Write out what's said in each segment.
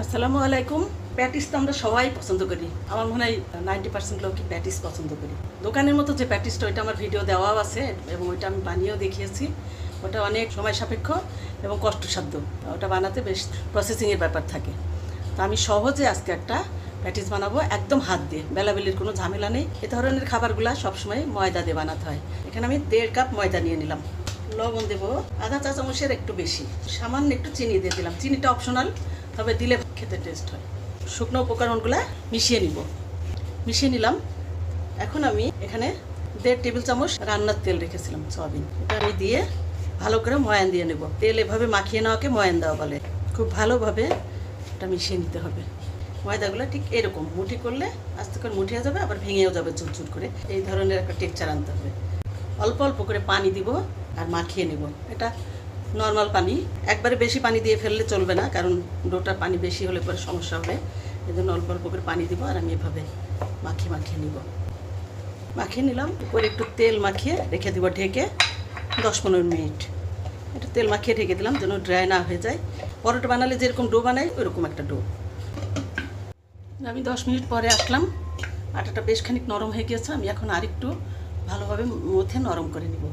আসসালামু আলাইকুম। প্যাটিস তো আমরা সবাই পছন্দ করি। আমার মনে হয় নাইনটি পার্সেন্ট লোকই প্যাটিস পছন্দ করি। দোকানের মতো যে প্যাটিসটা, ওইটা আমার ভিডিও দেওয়াও আছে এবং ওইটা আমি বানিয়েও দেখিয়েছি। ওটা অনেক সময় সাপেক্ষ এবং কষ্টসাধ্য। ওটা বানাতে বেশ প্রসেসিংয়ের ব্যাপার থাকে। তো আমি সহজে আজকে একটা প্যাটিস বানাবো একদম হাত দিয়ে। বেলাবেলির কোনো ঝামেলা নেই। এ ধরনের খাবারগুলো সবসময় ময়দা দিয়ে বানাতে হয়। এখানে আমি দেড় কাপ ময়দা নিয়ে নিলাম। লবণ দেবো। আধা চা চামচের একটু বেশি। সামান্য একটু চিনি দিয়ে দিলাম। চিনিটা অপশনাল তবে দিলে খেতে টেস্ট হয়। শুকনো উপকরণগুলো মিশিয়ে নিব। মিশিয়ে নিলাম। এখন আমি এখানে দেড় টেবিল চামচ রান্নার তেল রেখেছিলাম, সয়াবিন। এটা আমি দিয়ে ভালো করে ময়ান দিয়ে নেব। তেল এভাবে মাখিয়ে নেওয়াকে ময়ান দেওয়া বলে। খুব ভালোভাবে এটা মিশিয়ে নিতে হবে। ময়দাগুলো ঠিক এরকম। মুঠি করলে আস্তে করে মুঠিয়ে যাবে, আবার ভেঙেও যাবে চুরচুর করে। এই ধরনের একটা টেক্সচার আনতে হবে। অল্প অল্প করে পানি দিব আর মাখিয়ে নেব। এটা নর্মাল পানি। একবারে বেশি পানি দিয়ে ফেললে চলবে না, কারণ ডোটার পানি বেশি হলে পরে সমস্যা হবে। এই জন্য অল্প অল্প করে পানি দিব আর আমি এভাবে মাখিয়ে মাখিয়ে নিব। মাখিয়ে নিলাম, উপরে একটু তেল মাখিয়ে রেখে দিব ঢেকে দশ পনেরো মিনিট। একটু তেল মাখিয়ে ঢেকে দিলাম যেন ড্রাই না হয়ে যায়। পরোটা বানালে যেরকম ডো বানাই, ওইরকম একটা ডো। আমি দশ মিনিট পরে আসলাম। আটাটা বেশ খানিক নরম হয়ে গিয়েছে, আমি এখন আরেকটু ভালোভাবে মধ্যে নরম করে নিব।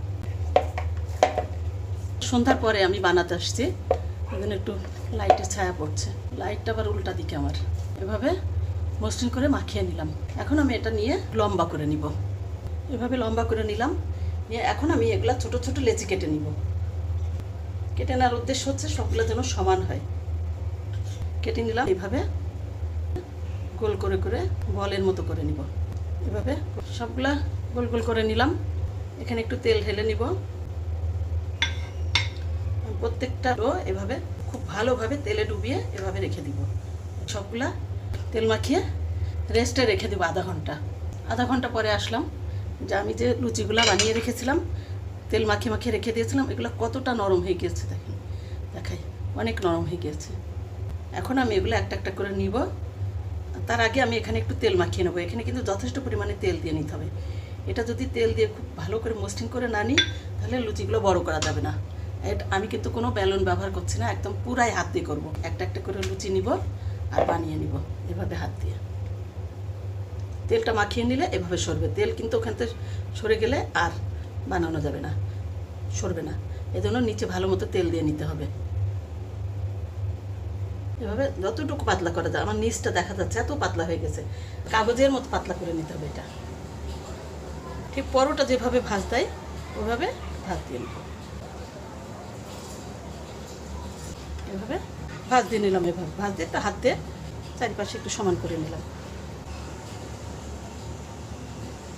সন্ধ্যার পরে আমি বানাতে আসছি। এখানে একটু লাইটের ছায়া পড়ছে। লাইটটা আবার উল্টা দিকে আমার। এভাবে মসৃণ করে মাখিয়ে নিলাম। এখন আমি এটা নিয়ে লম্বা করে নিব। এভাবে লম্বা করে নিলাম। নিয়ে এখন আমি এগুলা ছোট ছোট লেচি কেটে নিব। কেটে নেওয়ার উদ্দেশ্য হচ্ছে সবগুলো যেন সমান হয়। কেটে নিলাম। এভাবে গোল করে করে বলের মতো করে নিব। এভাবে সবগুলা গোল গোল করে নিলাম। এখানে একটু তেল ঢেলে নিব। প্রত্যেকটা এভাবে খুব ভালোভাবে তেলে ডুবিয়ে এভাবে রেখে দিব। সবগুলা তেল মাখিয়ে রেস্টে রেখে দেবো আধা ঘণ্টা। আধা ঘণ্টা পরে আসলাম যে আমি যে লুচিগুলো বানিয়ে রেখেছিলাম, তেল মাখিয়ে মাখিয়ে রেখে দিয়েছিলাম, এগুলো কতটা নরম হয়ে গিয়েছে দেখেন। দেখাই, অনেক নরম হয়ে গিয়েছে। এখন আমি এগুলো একটা একটা করে নিব। তার আগে আমি এখানে একটু তেল মাখিয়ে নেব। এখানে কিন্তু যথেষ্ট পরিমাণে তেল দিয়ে নিতে হবে। এটা যদি তেল দিয়ে খুব ভালো করে মসৃণ করে না নিই, তাহলে লুচিগুলো বড় করা যাবে না। আমি কিন্তু কোনো ব্যালুন ব্যবহার করছি না, একদম পুরাই হাত দিয়ে করব। একটা একটা করে লুচি নিব আর বানিয়ে নিব এভাবে হাত দিয়ে। তেলটা মাখিয়ে নিলে এভাবে সরবে। তেল কিন্তু ওখান থেকে সরে গেলে আর বানানো যাবে না, সরবে না। এজন্য নিচে ভালো মতো তেল দিয়ে নিতে হবে। এভাবে যতটুকু পাতলা করা যায়, আমার নিচটা দেখা যাচ্ছে এত পাতলা হয়ে গেছে, কাগজের মতো পাতলা করে নিতে হবে এটা। ঠিক পরোটা যেভাবে ভাজ দেয় ওভাবে ভাজ দিয়ে নেব। এভাবে ভাজ দিয়ে নিলাম এভাবে। ভাজ দিয়ে একটা হাত দিয়ে চারিপাশে একটু সমান করে নিলাম।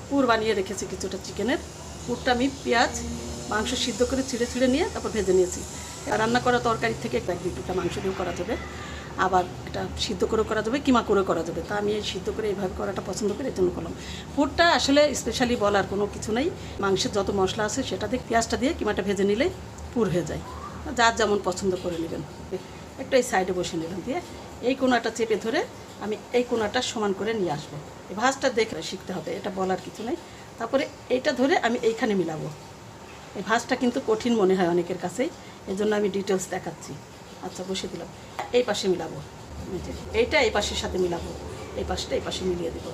পুর বানিয়ে রেখেছি কিছুটা চিকেনের। পুরটা আমি পেঁয়াজ, মাংস সিদ্ধ করে ছিঁড়ে ছিঁড়ে নিয়ে তারপর ভেজে নিয়েছি। রান্না করা তরকারি থেকে একটা দুটা মাংস দিয়েও করা যাবে। আবার এটা সিদ্ধ করে করা যাবে, কিমা করে করা যাবে। তা আমি সিদ্ধ করে এইভাবে করাটা পছন্দ করি এই জন্য করলাম। পুরটা আসলে স্পেশালি বলার কোনো কিছু নেই। মাংসের যত মশলা আছে সেটা দিয়ে, পেঁয়াজটা দিয়ে কিমাটা ভেজে নিলে পুর হয়ে যায়। যার যেমন পছন্দ করে নেবেন। একটা এই সাইডে বসে নিলাম দিয়ে এই কোনাটা চেপে ধরে আমি এই কোনাটা সমান করে নিয়ে আসব। এই ভাঁজটা দেখে শিখতে হবে, এটা বলার কিছু নেই। তারপরে এইটা ধরে আমি এইখানে মিলাবো। এই ভাঁজটা কিন্তু কঠিন মনে হয় অনেকের কাছেই এই জন্য আমি ডিটেলস দেখাচ্ছি। আচ্ছা বসে দিলাম। এই পাশে মিলাবো। এইটা এই পাশের সাথে মিলাবো। এই পাশটা এই পাশে মিলিয়ে দেবো।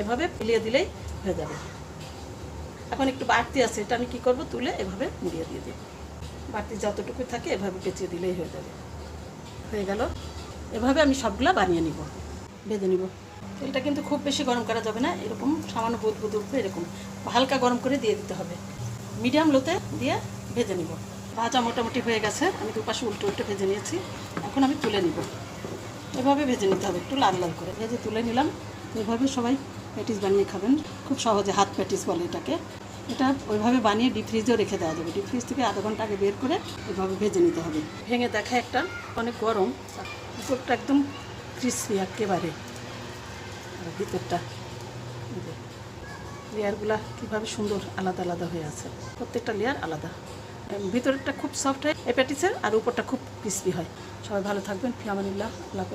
এভাবে মিলিয়ে দিলেই হয়ে যাবে। এখন একটু বাড়তি আছে, এটা আমি কী করব? তুলে এভাবে মিলিয়ে দিয়ে দেবো। বাড়তি যতটুকু থাকে এভাবে পেঁচিয়ে দিলেই হয়ে যাবে। হয়ে গেল। এভাবে আমি সবগুলা বানিয়ে নিব। বেঁধে নিব। তেলটা কিন্তু খুব বেশি গরম করা যাবে না। এরকম সামান্য বুদ বুদ উঠবে এরকম। হালকা গরম করে দিয়ে দিতে হবে। মিডিয়াম লোতে দিয়ে ভেজে নিব। ভাজা মোটামুটি হয়ে গেছে। আমি দুপাশে উল্টো উল্টো ভেজে নিয়েছি। এখন আমি তুলে নিব। এভাবে ভেজে নিতে হবে। একটু লাল লাল করে। ভেজে তুলে নিলাম। এভাবে সবাই প্যাটিস বানিয়ে খাবেন। খুব সহজে হাত প্যাটিস বলে এটাকে। এটা ওইভাবে বানিয়ে ডিপ ফ্রিজেও রেখে দেওয়া যাবে। ডিপ ফ্রিজ থেকে আধা ঘণ্টা আগে বের করে ওইভাবে ভেজে নিতে হবে। ভেঙে দেখা একটা অনেক গরম। উপরটা একদম ক্রিসপি একেবারে। ভিতরটা লেয়ারগুলা কীভাবে সুন্দর আলাদা আলাদা হয়ে আছে। প্রত্যেকটা লেয়ার আলাদা। এম, ভিতরেরটা খুব সফট হয় এপ্যাটিসের আর উপরটা খুব ক্রিসপি হয়। সবাই ভালো থাকবেন। ফিয়ামানিল্লাহ আল্লাহ